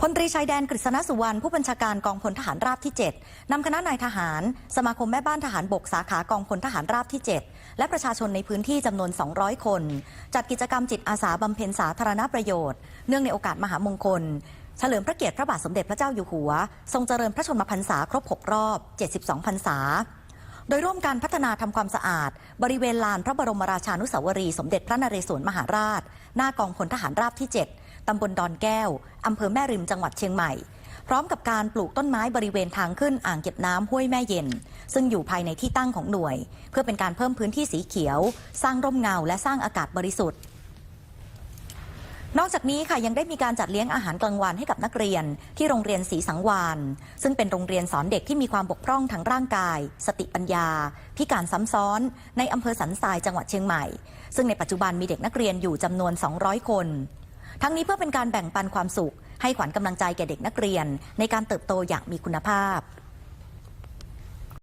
พลตรีชายแดนกฤษณสุวรรณผู้บัญชาการกองพลทหารราบที่ 7นำคณะนายทหาร สมาคมแม่บ้านทหารบกสาขากองพลทหารราบที่ 7 และประชาชนในพื้นที่จำนวน 200 คน จัดกิจกรรมจิตอาสาบำเพ็ญสาธารณประโยชน์ เนื่องในโอกาสมหามงคลเฉลิมพระเกียรติพระบาทสมเด็จพระเจ้าอยู่หัว ทรงเจริญพระชนมพรรษาครบ 6 รอบ 72 พรรษา โดยร่วมการพัฒนาทำความสะอาด บริเวณลานพระบรมราชานุสาวรี สมเด็จพระนเรศวรมหาราช หน้ากองพลทหารราบที่ 7 ตำบลดอนแก้ว อำเภอแม่ริมจังหวัดเชียงใหม่ พร้อมกับการปลูกต้นไม้บริเวณทางขึ้นอ่างเก็บน้ำห้วยแม่เย็น ซึ่งอยู่ภายในที่ตั้งของหน่วย เพื่อเป็นการเพิ่มพื้นที่สีเขียว สร้างร่มเงา และสร้างอากาศบริสุทธิ์นอกจากนี้ค่ะยังได้มีการจัดเลี้ยงอาหารกลางวันให้กับนักเรียน ที่โรงเรียนศรีสังวานซึ่งเป็นโรงเรียนสอนเด็กที่มีความบกพร่องทางร่างกาย สติปัญญา พิการซ้ำซ้อน ในอำเภอสันทรายจังหวัดเชียงใหม่ ซึ่งในปัจจุบันมีเด็กนักเรียนอยู่จำนวน 200 คน ทั้งนี้เพื่อเป็นการแบ่งปันความสุข ให้ขวัญกำลังใจแก่เด็กนักเรียน ในการเติบโตอย่างมีคุณภาพ